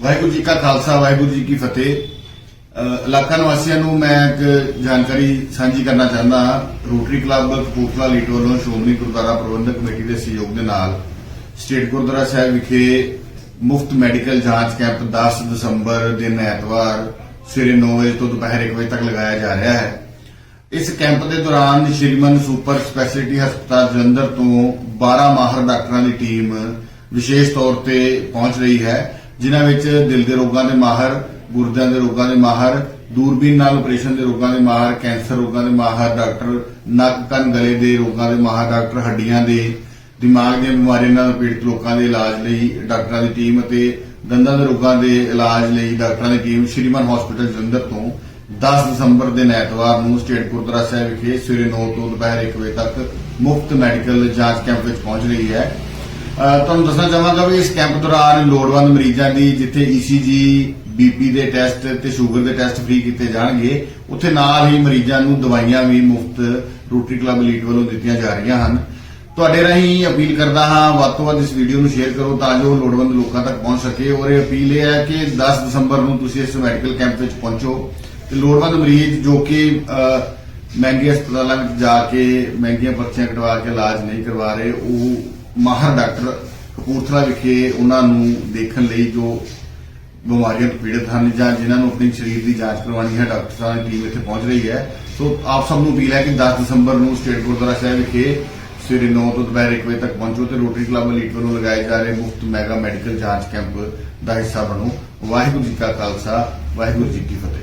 ਵਾਹਿਗੁਰੂ ਜੀ ਕਾ ਖਾਲਸਾ, ਵਾਹਿਗੁਰੂ ਜੀ ਕੀ ਫਤਿਹ। ਇਲਾਕਾ ਨਿਵਾਸੀਆਂ ਨੂੰ ਮੈਂ ਇੱਕ ਜਾਣਕਾਰੀ ਸਾਂਝੀ ਕਰਨਾ ਚਾਹੁੰਦਾ ਹਾਂ। ਰੋਟਰੀ ਕਲੱਬ, ਕਪੂਰਥਲਾ ਲੀਟ ਵੱਲੋਂ ਸ਼੍ਰੋਮਣੀ ਗੁਰਦੁਆਰਾ ਪ੍ਰਬੰਧਕ ਕਮੇਟੀ ਦੇ ਸਹਿਯੋਗ ਦੇ ਨਾਲ ਸਟੇਟ ਗੁਰਦੁਆਰਾ ਸਾਹਿਬ ਵਿਖੇ ਮੁਫਤ ਮੈਡੀਕਲ ਜਾਂਚ ਕੈਂਪ 10 ਦਸੰਬਰ ਦਿਨ ਐਤਵਾਰ ਸਵੇਰੇ 9 ਵਜੇ ਤੋਂ ਦੁਪਹਿਰ 1 ਵਜੇ ਤੱਕ ਲਗਾਇਆ ਜਾ ਰਿਹਾ ਹੈ। ਇਸ ਕੈਂਪ ਦੇ ਦੌਰਾਨ ਸ਼੍ਰੀਮਨ ਸੁਪਰ ਸਪੈਸ਼ਲਿਟੀ ਹਸਪਤਾਲ ਜਲੰਧਰ ਤੋਂ 12 ਮਾਹਰ ਡਾਕਟਰਾਂ ਦੀ ਟੀਮ ਵਿਸ਼ੇਸ਼ ਤੌਰ ਤੇ ਪਹੁੰਚ ਰਹੀ ਹੈ। ਜਿਨ੍ਹਾਂ ਵਿੱਚ ਦਿਲ ਦੇ ਰੋਗਾਂ ਦੇ ਮਾਹਰ ਗੁਰਦਿਆਂ ਦੇ ਰੋਗਾਂ ਦੇ ਮਾਹਰ, ਦੂਰਬੀਨ ਨਾਲ ਆਪਰੇਸ਼ਨ ਦੇ ਰੋਗਾਂ ਦੇ ਮਾਹਰ, ਕੈਂਸਰ ਰੋਗਾਂ ਦੇ ਮਾਹਰ, ਡਾਕਟਰ ਨੱਕ, ਕੰਨ, ਗਲੇ ਦੇ ਰੋਗਾਂ ਦੇ ਮਾਹਰ, ਡਾਕਟਰ ਹੱਡੀਆਂ ਦੇ, ਦਿਮਾਗ ਦੀਆਂ ਬਿਮਾਰੀਆਂ ਨਾਲ ਪੀੜਤ ਲੋਕਾਂ ਦੇ ਇਲਾਜ ਲਈ ਡਾਕਟਰਾਂ ਦੀ ਟੀਮ ਅਤੇ ਦੰਦਾਂ ਦੇ ਰੋਗਾਂ ਦੇ ਇਲਾਜ ਲਈ ਡਾਕਟਰਾਂ ਦੀ ਟੀਮ ਸ਼੍ਰੀਮਨ ਹਸਪੀਟਲ ਜਲੰਧਰ ਤੋਂ 10 ਦਸੰਬਰ ਦੇ ਐਤਵਾਰ ਨੂੰ ਸਟੇਟ ਗੁਰਦੁਆਰਾ ਸਾਹਿਬ ਵਿਖੇ ਸਵੇਰੇ 9 ਤੋਂ ਦੁਪਹਿਰ 1 ਵਜੇ ਤੱਕ ਮੁਫਤ ਮੈਡੀਕਲ ਜਾਂਚ ਕੈਂਪ ਵਿੱਚ ਪਹੁੰਚ ਰਹੀ ਹੈ। ਤੁਹਾਨੂੰ ਦੱਸਣਾ ਚਾਹਾਂਗਾ ਵੀ ਇਸ ਕੈਂਪ ਦੌਰਾਨ ਲੋੜਵੰਦ ਮਰੀਜ਼ਾਂ ਦੀ ਜਿੱਥੇ ECG ਬੀਪੀ ਦੇ ਟੈਸਟ ਤੇ ਸ਼ੂਗਰ ਦੇ ਟੈਸਟ ਫ੍ਰੀ ਕੀਤੇ ਜਾਣਗੇ, ਉੱਥੇ ਨਾਲ ਹੀ ਮਰੀਜ਼ਾਂ ਨੂੰ ਦਵਾਈਆਂ ਵੀ ਮੁਫਤ ਰੋਟਰੀ ਕਲੱਬ ਲੀਡ ਵੱਲੋਂ ਦਿੱਤੀਆਂ ਜਾ ਰਹੀਆਂ ਹਨ। ਤੁਹਾਡੇ ਰਾਹੀਂ ਅਪੀਲ ਕਰਦਾ ਹਾਂ ਵੱਧ ਤੋਂ ਵੱਧ ਇਸ ਵੀਡੀਓ ਨੂੰ ਸ਼ੇਅਰ ਕਰੋ ਤਾਂ ਜੋ ਲੋੜਵੰਦ ਲੋਕਾਂ ਤੱਕ ਪਹੁੰਚ ਸਕੇ। ਔਰ ਇਹ ਅਪੀਲ ਇਹ ਹੈ ਕਿ 10 ਦਸੰਬਰ ਨੂੰ ਤੁਸੀਂ ਇਸ ਮੈਡੀਕਲ ਕੈਂਪ ਵਿੱਚ ਪਹੁੰਚੋ ਤੇ ਲੋੜਵੰਦ ਮਰੀਜ਼ ਜੋ ਕਿ ਮਹਿੰਗੇ ਹਸਪਤਾਲਾਂ ਵਿੱਚ ਜਾ ਕੇ ਮਹਿੰਗੀਆਂ ਪਰਚੀਆਂ ਕਟਵਾ ਕੇ ਇਲਾਜ ਨਹੀਂ ਕਰਵਾ ਰਹੇ, ਉਹ ਮਾਹਰ ਡਾਕਟਰ ਕਪੂਰਥਲਾ ਵਿਖੇ ਉਹਨਾਂ ਨੂੰ ਦੇਖਣ ਲਈ ਜੋ ਬਿਮਾਰੀਆਂ ਤੋਂ ਪੀੜਤ ਹਨ ਜਾਂ ਜਿਨ੍ਹਾਂ ਨੂੰ ਆਪਣੇ ਸਰੀਰ ਦੀ ਜਾਂਚ ਕਰਵਾਉਣੀ ਹੈ, ਡਾਕਟਰ ਦੀ ਟੀਮ ਇੱਥੇ ਪਹੁੰਚ ਰਹੀ ਹੈ। ਸੋ ਆਪ ਸਭ ਨੂੰ ਅਪੀਲ ਹੈ ਕਿ 10 ਦਸੰਬਰ ਨੂੰ ਸਟੇਟ ਗੁਰਦੁਆਰਾ ਸਾਹਿਬ ਵਿਖੇ ਸਵੇਰੇ 9 ਤੋਂ ਦੁਪਹਿਰ 1 ਵਜੇ ਤੱਕ ਪਹੁੰਚੋ ਤੇ ਰੋਟਰੀ ਕਲੱਬ ਲੀਡ ਵੱਲੋਂ ਲਗਾਏ ਜਾ ਰਹੇ ਮੁਫਤ ਮੈਗਾ ਮੈਡੀਕਲ ਜਾਂਚ ਕੈਂਪ ਦਾ ਹਿੱਸਾ ਬਣੋ। ਵਾਹਿਗੁਰੂ ਜੀ ਕਾ ਖਾਲਸਾ, ਵਾਹਿਗੁਰੂ ਜੀ ਕੀ ਫਤਿਹ।